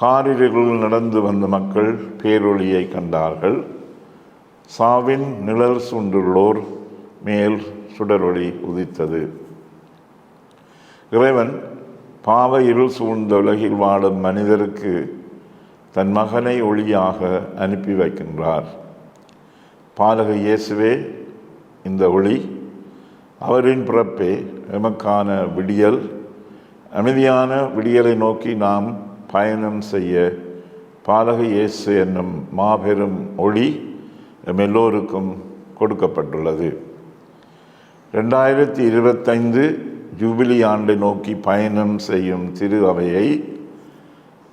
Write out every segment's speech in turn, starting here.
காரிருளில் நடந்து வந்த மக்கள் பேரொளியை கண்டார்கள். சாவின் நிழல் சுண்டுள்ளோர் மேல் சுடரொளி உதித்தது. இறைவன் பாவ இருள் சூழ்ந்த உலகில் வாழும் மனிதருக்கு தன் மகனை ஒளியாக அனுப்பி வைக்கின்றார். பாலக இயேசுவே இந்த ஒளி அவரின் பிறப்பே எமக்கான விடியல். அமைதியான விடியலை நோக்கி நாம் பயணம் செய்ய பாலக இயேசு என்னும் மாபெரும் ஒளி நம் எல்லோருக்கும் கொடுக்கப்பட்டுள்ளது. ரெண்டாயிரத்தி இருபத்தைந்து ஜூபிலி ஆண்டை நோக்கி பயணம் செய்யும் திரு அவையை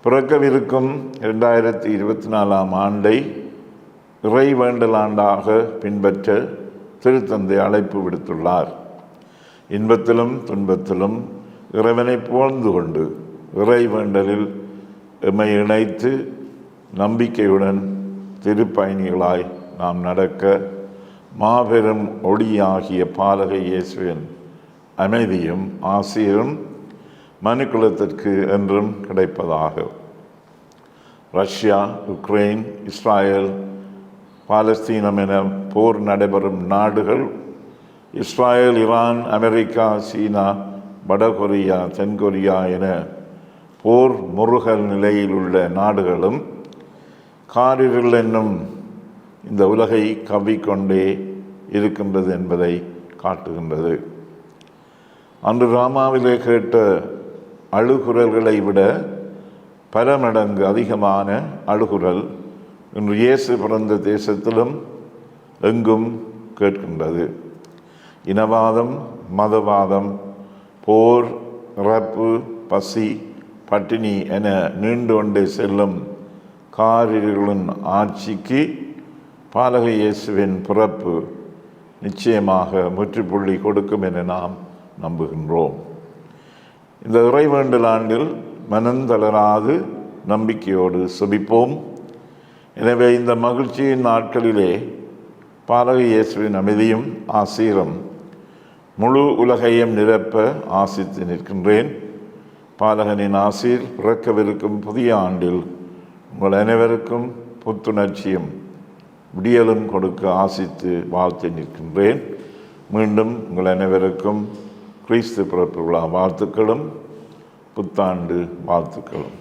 பிறக்கவிருக்கும் இரண்டாயிரத்தி இருபத்தி நாலாம் ஆண்டை இறை வேண்டல் ஆண்டாக பின்பற்ற திருத்தந்தை அழைப்பு விடுத்துள்ளார். இன்பத்திலும் துன்பத்திலும் இறைவனை புகழ்ந்து கொண்டு இறை வேண்டலில் எம்மை இணைத்து நம்பிக்கையுடன் திருப்பயணிகளாய் நாம் நடக்க மாபெரும் ஒளியாகிய பாலக இயேசுவின் அமைதியும் ஆசிரும் மனுக்குலத்திற்கு என்றும் கிடைப்பதாக. ரஷ்யா உக்ரைன் இஸ்ராயல் பாலஸ்தீனம் என போர் நடைபெறும் நாடுகள் இஸ்ராயல் ஈரான் அமெரிக்கா சீனா வடகொரியா தென்கொரியா என போர் முருகல் நிலையில் உள்ள நாடுகளும் காரிருள் என்னும் இந்த உலகை கவ்விக்கொண்டே இருக்கின்றது என்பதை காட்டுகின்றது. அன்று ராமாவிலே கேட்ட அழுகுரல்களை விட பல மடங்கு அதிகமான அழுகுரல் இன்று இயேசு பிறந்த தேசத்திலும் எங்கும் கேட்கின்றது. இனவாதம் மதவாதம் போர் இறப்பு பசி பட்டினி என நீண்டு கொண்டே செல்லும் காரிகளின் ஆட்சிக்கு பாலக இயேசுவின் பிறப்பு நிச்சயமாக முற்றுப்புள்ளி கொடுக்கும் என நாம் நம்புகின்றோம். இந்த இறைவேண்டல் ஆண்டில் மனந்தளராது நம்பிக்கையோடு சுபிப்போம். எனவே இந்த மகிழ்ச்சியின் நாட்களிலே பாலக இயேசுவின் அமைதியும் ஆசீரம் முழு உலகையும் நிரப்ப ஆசித்து நிற்கின்றேன். பாலகனின் ஆசீர் பிறக்கவிருக்கும் புதிய ஆண்டில் உங்கள் அனைவருக்கும் புத்துணர்ச்சியும் விடியலும் கொடுக்க ஆசித்து வாழ்த்து நிற்கின்றேன். மீண்டும் உங்கள் அனைவருக்கும் கிறிஸ்து பிறப்பு விழா வாழ்த்துக்களும் புத்தாண்டு வாழ்த்துக்களும்.